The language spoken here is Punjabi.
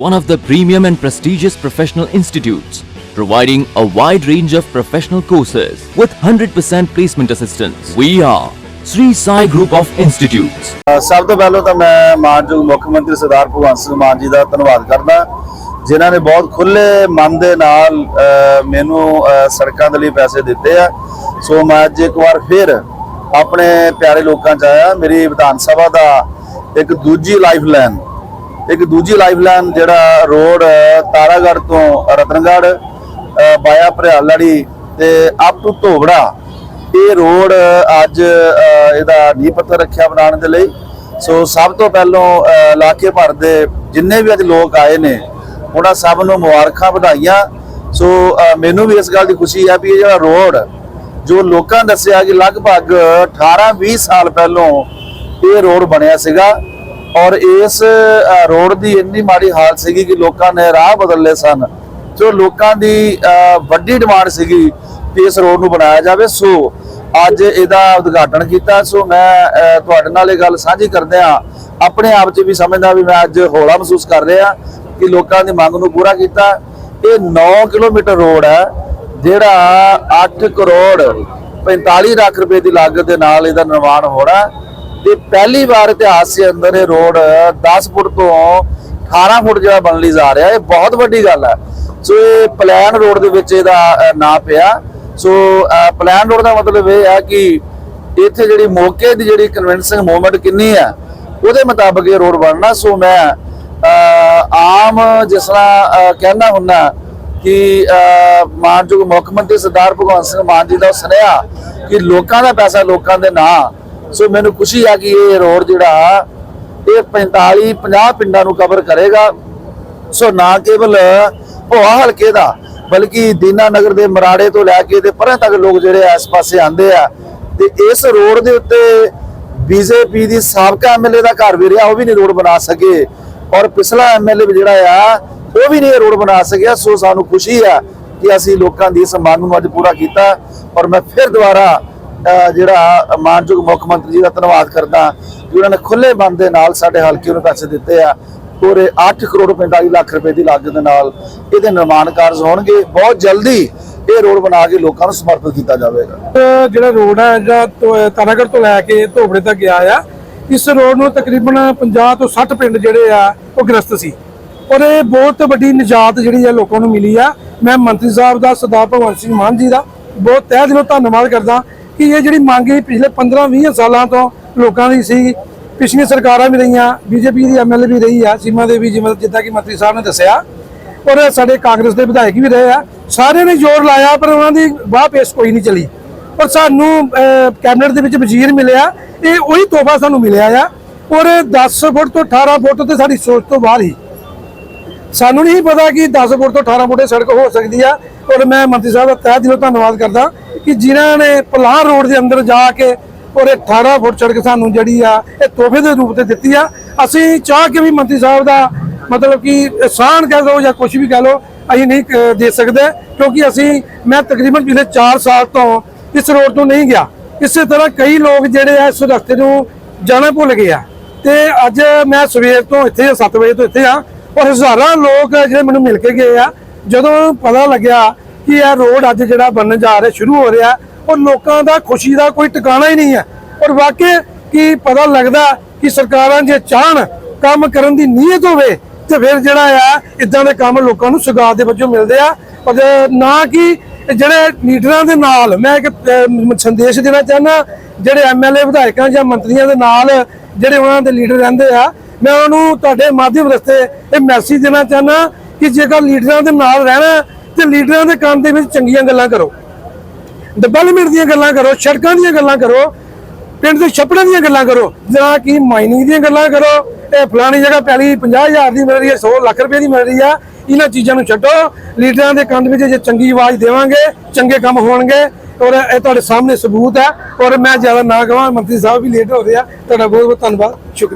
one of the premium and prestigious professional institutes, providing a wide range of professional courses with 100% placement assistance. We are Sri Sai Group of Institutes. ਅ, ਸਭ ਤੋਂ ਪਹਿਲਾਂ ਤਾਂ ਮੈਂ ਮਾਨਯੋਗ ਮੁੱਖ ਮੰਤਰੀ ਸਰਦਾਰ ਭਗਵੰਤ ਸਿੰਘ ਮਾਨ ਜੀ ਦਾ ਧੰਨਵਾਦ ਕਰਦਾ ਜਿਨ੍ਹਾਂ ਨੇ ਬਹੁਤ ਖੁੱਲੇ ਮਨ ਦੇ ਨਾਲ ਅ, ਮੈਨੂੰ ਅ, ਸੜਕਾਂ ਦੇ ਲਈ ਪੈਸੇ ਦਿੱਤੇ ਆ ਸੋ ਮੈਂ ਅੱਜ ਇੱਕ ਵਾਰ ਫਿਰ ਆਪਣੇ ਪਿਆਰੇ ਲੋਕਾਂ ਚ ਆਇਆ ਮੇਰੀ ਵਿਧਾਨ ਸਭਾ ਦਾ ਇੱਕ ਦੂਜੀ ਲਾਈਫ ਲਾਈਨ ਇੱਕ ਦੂਜੀ ਲਾਈਫ ਲਾਈਨ ਜਿਹੜਾ ਰੋਡ ਤਾਰਾਗੜ੍ਹ ਤੋਂ ਰਤਨਗੜ੍ਹ ਅ, ਬਾਇਆ ਭਰਿਆਲੜੀ ਤੇ ਅਪ ਟੂ ਧੋਬੜਾ। ਇਹ ਰੋਡ ਅੱਜ ਇਹਦਾ ਨੀਂਹ ਪੱਥਰ ਰੱਖਿਆ ਬਣਾਉਣ ਦੇ ਲਈ। ਸੋ ਸਭ ਤੋਂ ਪਹਿਲਾਂ ਇਲਾਕੇ ਭਰ ਦੇ ਜਿੰਨੇ ਵੀ ਅੱਜ ਲੋਕ ਆਏ ਨੇ ਉਹਨਾਂ ਸਭ ਨੂੰ ਮੁਬਾਰਕਾਂ ਵਧਾਈਆਂ। ਸੋ ਮੈਨੂੰ ਵੀ ਇਸ ਗੱਲ ਦੀ ਖੁਸ਼ੀ ਹੈ ਵੀ ਇਹ ਜਿਹੜਾ ਰੋਡ ਜੋ ਲੋਕਾਂ ਦੱਸਿਆ ਕਿ ਲਗਭਗ 18-20 ਸਾਲ ਪਹਿਲਾਂ ਇਹ ਰੋਡ ਬਣਿਆ ਸੀਗਾ। ਔਰ ਇਸ ਰੋਡ ਦੀ ਇੰਨੀ ਮਾੜੀ ਹਾਲਤ ਸੀਗੀ ਕਿ ਲੋਕਾਂ ਨੇ ਰਾਹ ਬਦਲ ਲਏ ਸਨ। ਜੋ ਲੋਕਾਂ ਦੀ ਵੱਡੀ ਡਿਮਾਂਡ ਸੀਗੀ ਕਿ ਇਸ ਰੋਡ ਨੂੰ ਬਣਾਇਆ ਜਾਵੇ। ਸੋ, ਅੱਜ ਇਹਦਾ ਉਦਘਾਟਨ ਕੀਤਾ। ਸੋ ਮੈਂ ਤੁਹਾਡੇ ਨਾਲ ਇਹ ਗੱਲ ਸਾਂਝੀ ਕਰਦਿਆਂ ਆਪਣੇ ਆਪ 'ਚ ਵੀ ਸਮਝਦਾ ਵੀ ਮੈਂ ਅੱਜ ਹੌਲਾ ਮਹਿਸੂਸ ਕਰ ਰਿਹਾ ਕਿ ਲੋਕਾਂ ਦੀ ਮੰਗ ਨੂੰ ਪੂਰਾ ਕੀਤਾ। ਇਹ 9 ਕਿਲੋਮੀਟਰ ਰੋਡ ਹੈ, ਜਿਹੜਾ 8 ਕਰੋੜ 45 ਲੱਖ ਰੁਪਏ ਦੀ ਲਾਗਤ ਦੇ ਨਾਲ ਇਹਦਾ ਨਿਰਮਾਣ ਹੋਣਾ ਤੇ ਪਹਿਲੀ ਵਾਰ ਇਤਿਹਾਸ ਦੇ ਅੰਦਰ ਇਹ ਰੋਡ 10 ਫੁੱਟ ਤੋਂ 18 ਫੁੱਟ ਜਿਹੜਾ ਬਣ ਲਈ ਜਾ ਰਿਹਾ, ਇਹ ਬਹੁਤ ਵੱਡੀ ਗੱਲ ਹੈ। ਸੋ ਇਹ ਪਲਾਨ ਰੋਡ ਦੇ ਵਿੱਚ ਇਹਦਾ ਨਾਂ ਪਿਆ। ਸੋ ਪਲਾਨ ਰੋਡ ਦਾ ਮਤਲਬ ਇਹ ਹੈ ਕਿ ਇੱਥੇ ਜਿਹੜੀ ਮੌਕੇ ਦੀ ਜਿਹੜੀ ਕਨਵੈਂਸਿੰਗ ਮੂਵਮੈਂਟ ਕਿੰਨੀ ਹੈ, ਉਹਦੇ ਮੁਤਾਬਕ ਇਹ ਰੋਡ ਬਣਨਾ। ਸੋ ਮੈਂ ਆਮ ਜਿਸ ਤਰ੍ਹਾਂ ਕਹਿਣਾ ਹੁੰਦਾ ਕਿ ਮਾਨਯੋਗ ਮੁੱਖ ਮੰਤਰੀ ਸਰਦਾਰ ਭਗਵੰਤ ਸਿੰਘ ਮਾਨ ਜੀ ਦਾ ਸੁਨੇਹਾ ਕਿ ਲੋਕਾਂ ਦਾ ਪੈਸਾ ਲੋਕਾਂ ਦੇ ਨਾਂ ਸੋ ਮੈਨੂੰ ਖੁਸ਼ੀ ਆ ਕਿ ਇਹ ਰੋਡ ਜਿਹੜਾ ਇਹ 45 50 ਪਿੰਡਾਂ ਨੂੰ ਕਵਰ ਕਰੇਗਾ। ਸੋ ਨਾ ਕੇਵਲ ਭੋਆ ਹਲਕੇ ਦਾ, ਬਲਕਿ ਦੀਨਾ ਨਗਰ ਦੇ ਮਰਾੜੇ ਤੋਂ ਲੈ ਕੇ ਤੇ ਪਰਾਂ ਤੱਕ ਲੋਕ ਜਿਹੜੇ ਇਸ ਪਾਸੇ ਆਂਦੇ ਆ। ਤੇ ਇਸ ਰੋਡ ਦੇ ਉੱਤੇ ਬੀਜੇਪੀ ਦੀ ਸਾਬਕਾ ਐਮਐਲਏ ਦਾ ਘਰ ਵੀ ਰਿਹਾ, ਉਹ ਵੀ ਨਹੀਂ ਰੋਡ ਬਣਾ ਸਕੇ। ਔਰ ਪਿਛਲਾ ਐਮਐਲਏ ਵੀ ਜਿਹੜਾ ਆ, ਉਹ ਵੀ ਨਹੀਂ ਰੋਡ ਬਣਾ ਸਕਿਆ। ਸੋ ਸਾਨੂੰ ਖੁਸ਼ੀ ਆ ਕਿ ਅਸੀਂ ਲੋਕਾਂ ਦੀ ਇਸ ਮੰਗ ਨੂੰ ਅੱਜ ਪੂਰਾ ਕੀਤਾ। ਔਰ ਮੈਂ ਫਿਰ ਦੁਬਾਰਾ ਜਿਹੜਾ ਮਾਨਯੋਗ ਮੁੱਖ ਮੰਤਰੀ ਜੀ ਦਾ ਧੰਨਵਾਦ ਕਰਦਾ ਕਿ ਉਹਨਾਂ ਨੇ ਖੁੱਲੇ ਮਨ ਦੇ ਨਾਲ ਸਾਡੇ ਹਲਕੇ ਨੂੰ ਪੈਸੇ ਦਿੱਤੇ ਆ। ਪੂਰੇ 8 ਕਰੋੜ 45 ਲੱਖ ਰੁਪਏ ਦੀ ਲਾਗਤ ਦੇ ਨਾਲ ਇਹਦੇ ਨਿਰਮਾਣ ਕਾਰਜ ਹੋਣਗੇ। ਬਹੁਤ ਜਲਦੀ ਇਹ ਰੋਡ ਬਣਾ ਕੇ ਲੋਕਾਂ ਨੂੰ ਸਮਰਪਿਤ ਕੀਤਾ ਜਾਵੇਗਾ। ਜਿਹੜਾ ਰੋਡ ਹੈ ਜਿਹੜਾ ਤੋਂ- ਤਾਰਾਗੜ੍ਹ ਤੋਂ ਲੈ ਕੇ ਧੋਬੜੇ ਤੱਕ ਗਿਆ ਆ, ਇਸ ਰੋਡ ਨੂੰ ਤਕਰੀਬਨ 50 ਤੋਂ 60 ਪਿੰਡ ਜਿਹੜੇ ਆ, ਉਹ ਗ੍ਰਸਤ ਸੀ। ਔਰ ਇਹ ਬਹੁਤ ਵੱਡੀ ਨਿਜਾਤ ਜਿਹੜੀ ਆ ਲੋਕਾਂ ਨੂੰ ਮਿਲੀ ਆ। ਮੈਂ ਮੰਤਰੀ ਸਾਹਿਬ ਦਾ, ਸਰਦਾਰ ਭਗਵੰਤ ਸਿੰਘ ਮਾਨ ਜੀ ਦਾ ਬਹੁਤ ਤਹਿ ਦਿਲੋਂ ਧੰਨਵਾਦ ਕਰਦਾ ਕਿ ਇਹ ਜਿਹੜੀ ਮੰਗ ਸੀ ਪਿਛਲੇ 15-20 ਸਾਲਾਂ ਤੋਂ ਲੋਕਾਂ ਦੀ ਸੀ, ਪਿਛਲੀਆਂ ਸਰਕਾਰਾਂ ਵੀ ਰਹੀਆਂ, ਬੀਜੇਪੀ ਦੀ ਐਮਐਲਏ ਵੀ ਰਹੀ ਆ, ਸੀਮਾ ਦੇਵੀ ਜਿਵੇਂ ਜਿੱਦਾਂ ਕਿ ਮੰਤਰੀ ਸਾਹਿਬ ਨੇ ਦੱਸਿਆ। ਔਰ ਸਾਡੇ ਕਾਂਗਰਸ ਦੇ ਵਿਧਾਇਕ ਵੀ ਰਹੇ ਆ। ਸਾਰਿਆਂ ਨੇ ਜ਼ੋਰ ਲਾਇਆ, ਪਰ ਉਹਨਾਂ ਦੀ ਵਾਹ ਪੇਸ਼ ਕੋਈ ਨਹੀਂ ਚਲੀ। ਔਰ ਸਾਨੂੰ ਕੈਬਨਿਟ ਦੇ ਵਿੱਚ ਵਜ਼ੀਰ ਮਿਲਿਆ। ਇਹ ਉਹੀ ਤੋਹਫਾ ਸਾਨੂੰ ਮਿਲਿਆ ਆ। ਔਰ 10 ਫੁੱਟ ਤੋਂ 18 ਫੁੱਟ ਤੇ ਸਾਡੀ ਸੋਚ ਤੋਂ ਬਾਹਰ ਹੀ। ਸਾਨੂੰ ਨਹੀਂ ਪਤਾ ਕਿ 10 ਫੁੱਟ ਤੋਂ 18 ਫੁੱਟ ਸੜਕ ਹੋ ਸਕਦੀ ਆ। ਔਰ ਮੈਂ ਮੰਤਰੀ ਸਾਹਿਬ ਦਾ ਤਹਿ ਦਿਲੋਂ ਧੰਨਵਾਦ ਕਰਦਾ ਕਿ ਜਿਨ੍ਹਾਂ ਨੇ ਪਲਾਹ ਰੋਡ ਦੇ ਅੰਦਰ ਜਾ ਕੇ ਔਰ ਇਹ 18 ਫੁੱਟ ਸੜਕ ਸਾਨੂੰ ਜਿਹੜੀ ਆ ਇਹ ਤੋਹਫੇ ਦੇ ਰੂਪ ਤੇ ਦਿੱਤੀ ਆ। ਅਸੀਂ ਚਾਹ ਕੇ ਵੀ ਮੰਤਰੀ ਸਾਹਿਬ ਦਾ ਮਤਲਬ ਕਿ ਅਹਿਸਾਨ ਕਹਿ ਲਓ ਜਾਂ ਕੁਝ ਵੀ ਕਹਿ ਲਓ ਅਸੀਂ ਨਹੀਂ ਅਹ, ਦੇ ਸਕਦੇ ਕਿਉਂਕਿ ਅਸੀਂ ਮੈਂ ਤਕਰੀਬਨ ਪਿਛਲੇ 4 ਸਾਲ ਤੋਂ ਇਸ ਰੋਡ ਤੋਂ ਨਹੀਂ ਗਿਆ। ਇਸੇ ਤਰ੍ਹਾਂ ਕਈ ਲੋਕ ਜਿਹੜੇ ਆ ਇਸ ਰਸਤੇ ਨੂੰ ਜਾਣਾ ਭੁੱਲ ਗਏ ਆ। ਤੇ ਅੱਜ ਮੈਂ ਸਵੇਰ ਤੋਂ ਇੱਥੇ 7 ਵਜੇ ਤੋਂ ਇੱਥੇ ਆ ਔਰ ਹਜ਼ਾਰਾਂ ਲੋਕ ਜਿਹੜੇ ਮੈਨੂੰ ਮਿਲ ਕੇ ਗਏ ਆ। ਜਦੋਂ ਪਤਾ ਲੱਗਿਆ ਕਿ ਇਹ ਰੋਡ ਅੱਜ ਜਿਹੜਾ ਬਣਨ ਜਾ ਰਿਹਾ, ਸ਼ੁਰੂ ਹੋ ਰਿਹਾ ਔਰ ਲੋਕਾਂ ਦਾ ਖੁਸ਼ੀ ਦਾ ਕੋਈ ਟਿਕਾਣਾ ਹੀ ਨਹੀਂ ਹੈ। ਔਰ ਵਾਕਿਆ ਕਿ ਪਤਾ ਲੱਗਦਾ ਕਿ ਸਰਕਾਰਾਂ ਜੇ ਚਾਹਣ ਕੰਮ ਕਰਨ ਦੀ ਨੀਅਤ ਹੋਵੇ, ਤੇ ਫਿਰ ਜਿਹੜਾ ਆ, ਇਦਾਂ ਦੇ ਕੰਮ ਲੋਕਾਂ ਨੂੰ ਸੁਗਾਤ ਦੇ ਵਜੋਂ ਮਿਲਦੇ ਆ। ਪਰ ਨਾ ਕਿ ਜਿਹੜੇ ਲੀਡਰਾਂ ਦੇ ਨਾਲ, ਮੈਂ ਇੱਕ ਸੰਦੇਸ਼ ਦੇਣਾ ਚਾਹੁੰਦਾ, ਜਿਹੜੇ ਐਮਐਲਏ ਵਿਧਾਇਕਾਂ ਜਾਂ ਮੰਤਰੀਆਂ ਦੇ ਨਾਲ ਜਿਹੜੇ ਉਹਨਾਂ ਦੇ ਲੀਡਰ ਰਹਿੰਦੇ ਆ, ਮੈਂ ਉਹਨਾਂ ਨੂੰ ਤੁਹਾਡੇ ਮਾਧਿਅਮ ਰਸਤੇ ਇਹ ਮੈਸੇਜ ਦੇਣਾ ਚਾਹੁੰਦਾ ਕਿ ਜੇਕਰ ਲੀਡਰਾਂ ਦੇ ਨਾਲ ਰਹਿਣਾ ਤੇ ਲੀਡਰਾਂ ਦੇ ਕੰਮ ਦੇ ਵਿੱਚ ਚੰਗੀਆਂ ਗੱਲਾਂ ਕਰੋ। ਡਿਵੈਲਪਮੈਂਟ ਦੀਆਂ ਗੱਲਾਂ ਕਰੋ, ਸੜਕਾਂ ਦੀਆਂ ਗੱਲਾਂ ਕਰੋ, ਪਿੰਡ ਦੇ ਛੱਪੜਾਂ ਦੀਆਂ ਗੱਲਾਂ ਕਰੋ ਜਾਂ ਕਿ ਮਾਈਨਿੰਗ ਦੀਆਂ ਗੱਲਾਂ ਕਰੋ। ਇਹ ਫਲਾਣੀ ਜਗ੍ਹਾ ਪੈਲੀ 50000 ਦੀ ਮਿਲ ਰਹੀ ਹੈ 100 ਲੱਖ ਰੁਪਏ ਦੀ ਮਿਲ ਰਹੀ ਆ। ਇਹਨਾਂ ਚੀਜ਼ਾਂ ਨੂੰ ਛੱਡੋ। ਲੀਡਰਾਂ ਦੇ ਕੰਨ ਵਿੱਚ ਜੇ ਚੰਗੀ ਆਵਾਜ਼ ਦੇਵਾਂਗੇ, ਚੰਗੇ ਕੰਮ ਹੋਣਗੇ, ਔਰ ਇਹ ਤੁਹਾਡੇ ਸਾਹਮਣੇ ਸਬੂਤ ਹੈ। ਔਰ ਮੈਂ ਜ਼ਿਆਦਾ ਨਾ ਕਹਾਂ, ਮੰਤਰੀ ਸਾਹਿਬ ਵੀ ਲੇਟ ਹੋ ਰਹੇ ਆ। ਤੁਹਾਡਾ ਬਹੁਤ ਬਹੁਤ ਧੰਨਵਾਦ, ਸ਼ੁਕਰੀਆ।